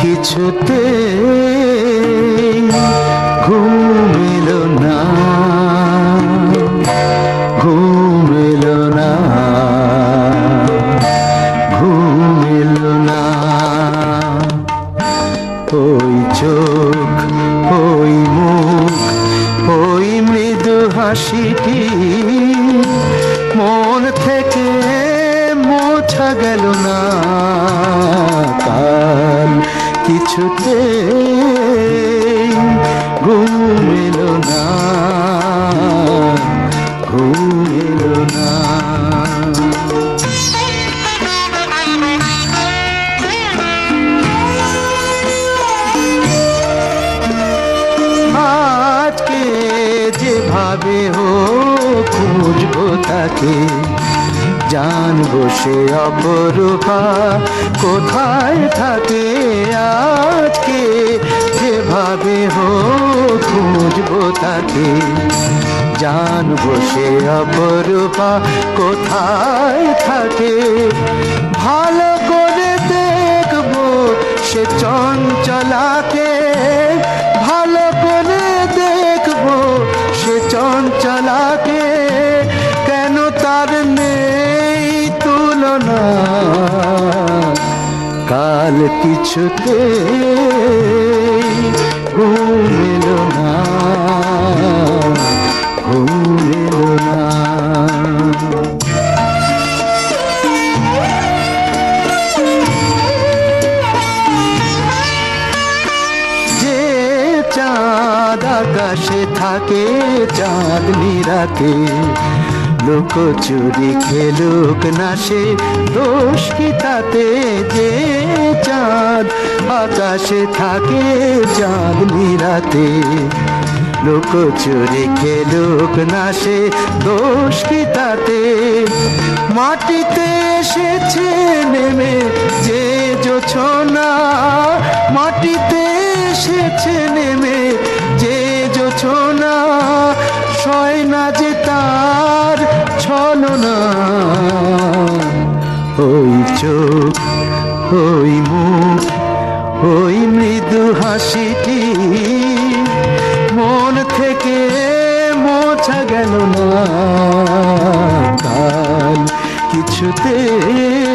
কিছুতে ঘুম এলো না, ঘুম এলো না, ঘুম এলো না। ওই চোখ, ওই মুখ, ওই মৃদু হাসিটি মন থেকে মোছা গেল না। কিছুতে ঘুম না ঘুম না। আজকে যেভাবে হোক খুঁজবো তাকে, জানব সে অপরূপা কোথায় থাকে যেভাবে হোক খুঁজবো তাকে। জানব সে অপরূপা কোথায় থাকে। ভালো করে দেখব সে চঞ্চলাকে। ভালো করে দেখব সে চঞ্চলাকে। কেন তার নেই তুলনা? কাল কিছুতে আকাশে থাকে চাঁদ নিরাতে লোক চুরি খেলুক না সে, দোষ কি তাতে? যে চাঁদ আকাশে থাকে চাঁদ নিরাতে লোক চুরি খেলুক না সে, দোষ কি তাতে? মাটিতে এসেছে নেমে যে জোছনা যে তার ছলনা ওই চোখ, ওই মুখ, ওই মৃদু হাসিটি মন থেকে মোছা গেল না। কাল কিছুতেই